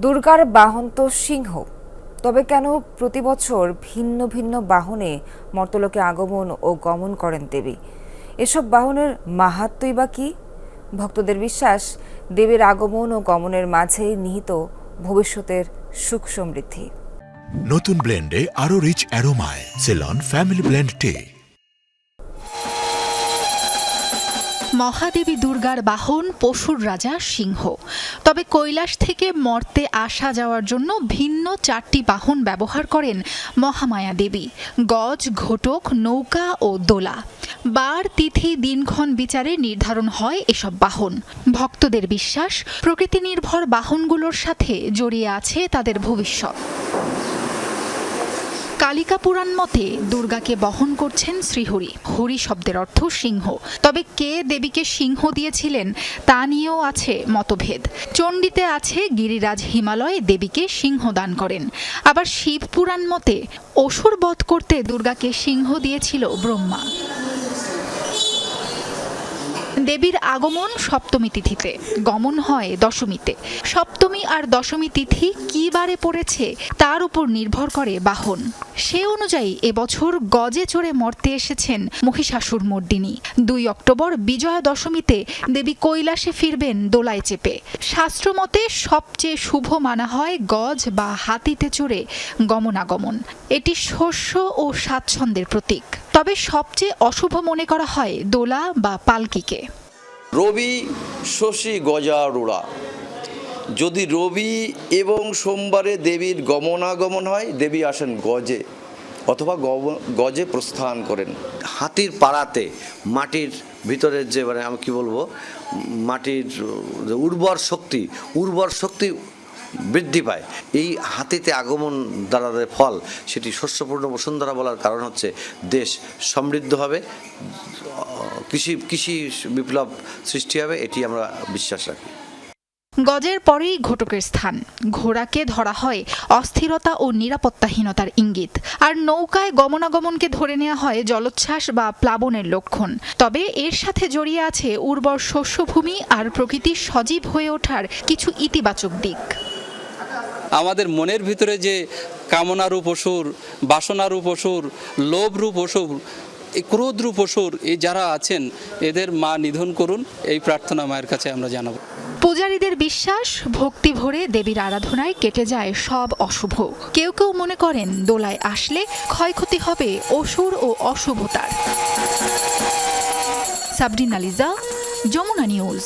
দুর্গার বাহন তো সিংহ। তবে কেন প্রতি বছর ভিন্ন ভিন্ন বাহনে মর্তলোকে আগমন ও গমন করেন দেবী? এসব বাহনের মাহাত্মই বা কি? ভক্তদের বিশ্বাস, দেবীর আগমন ও গমনের মাঝেই নিহিত ভবিষ্যতের সুখ সমৃদ্ধি। নতুন ব্লেন্ডে আরও রিচ অ্যারোমায়, সেলন, ফ্যামিলি ব্লেন্ড টে। মহাদেবী দুর্গার বাহন পশুর রাজা সিংহ। তবে কৈলাস থেকে মর্তে আসা যাওয়ার জন্য ভিন্ন চারটি বাহন ব্যবহার করেন মহামায়া দেবী। গজ, ঘটক, নৌকা ও দোলা। বার, তিথি, দিনক্ষণ বিচারে নির্ধারণ হয় এসব বাহন। ভক্তদের বিশ্বাস প্রকৃতি নির্ভর বাহনগুলোর সাথে জড়িয়ে আছে তাদের ভবিষ্যৎ। কালিকা পুরাণ মতে দুর্গাকে বহন করছেন শ্রীহরি। হরি শব্দের অর্থ সিংহ। তবে কে দেবীকে সিংহ দিয়েছিলেন তা নিয়েও আছে মতভেদ। চণ্ডীতে আছে গিরিরাজ হিমালয়ে দেবীকে সিংহ দান করেন। আবার শিব পুরাণ মতে অসুর বধ করতে দুর্গাকে সিংহ দিয়েছিল ব্রহ্মা। দেবীর আগমন সপ্তমী তিথিতে, গমন হয় দশমীতে। সপ্তমী আর দশমী তিথি কী বারে পড়েছে তার উপর নির্ভর করে বাহন। সে অনুযায়ী এবছর গজে চড়ে মর্তে এসেছেন মহিষাসুর মর্দিনী। দুই অক্টোবর বিজয়া দশমীতে দেবী কৈলাসে ফিরবেন দোলায় চেপে। শাস্ত্রমতে সবচেয়ে শুভ মানা হয় গজ বা হাতিতে চড়ে গমনাগমন। এটি শস্য ও স্বাচ্ছন্দ্যের প্রতীক। তবে সবচেয়ে অশুভ মনে করা হয় দোলা বা পালকিকে। রবি শশী গজারুড়া যদি রবি এবং সোমবারে দেবীর গমনাগমন হয় দেবী আসেন গজে অথবা গজে প্রস্থান করেন। হাতির পাড়াতে মাটির ভিতরের যে মানে আমি কি বলব মাটির উর্বর শক্তি উর্বর শক্তি বৃদ্ধি পায়। এই হাতিতে আগমন দ্বারা ফল, সেটি শস্যপূর্ণ বসুন্ধরা বলার কারণ হচ্ছে দেশ সমৃদ্ধ হবে, কৃষি কৃষি বিপ্লব সৃষ্টি হবে, এটি আমরা বিশ্বাস রাখি। গজের পরেই ঘটকের স্থান। ঘোড়াকে ধরা হয় অস্থিরতা ও নিরাপত্তাহীনতার ইঙ্গিত, আর নৌকায় গমনাগমনকে ধরে নেওয়া হয় জলোচ্ছ্বাস বা প্লাবনের লক্ষণ। তবে এর সাথে জড়িয়ে আছে উর্বর শস্যভূমি আর প্রকৃতির সজীব হয়ে ওঠার কিছু ইতিবাচক দিক। আমাদের মনের ভিতরে যে কামনারূপ অসুর, বাসনারূপ অসুর, লোভরূপ অসুর, এই ক্রোধরূপ অসুর এই যারা আছেন, এদের মা নিধন করুন, এই প্রার্থনা মায়ের কাছে আমরা জানাব। পূজারীদের বিশ্বাস, ভক্তি ভরে দেবীর আরাধনায় কেটে যায় সব অশুভ। কেউ কেউ মনে করেন, দোলায় আসলে ক্ষয়ক্ষতি হবে অসুর ও অশুভতার। সাবরিন আলিজা, যমুনা নিউজ।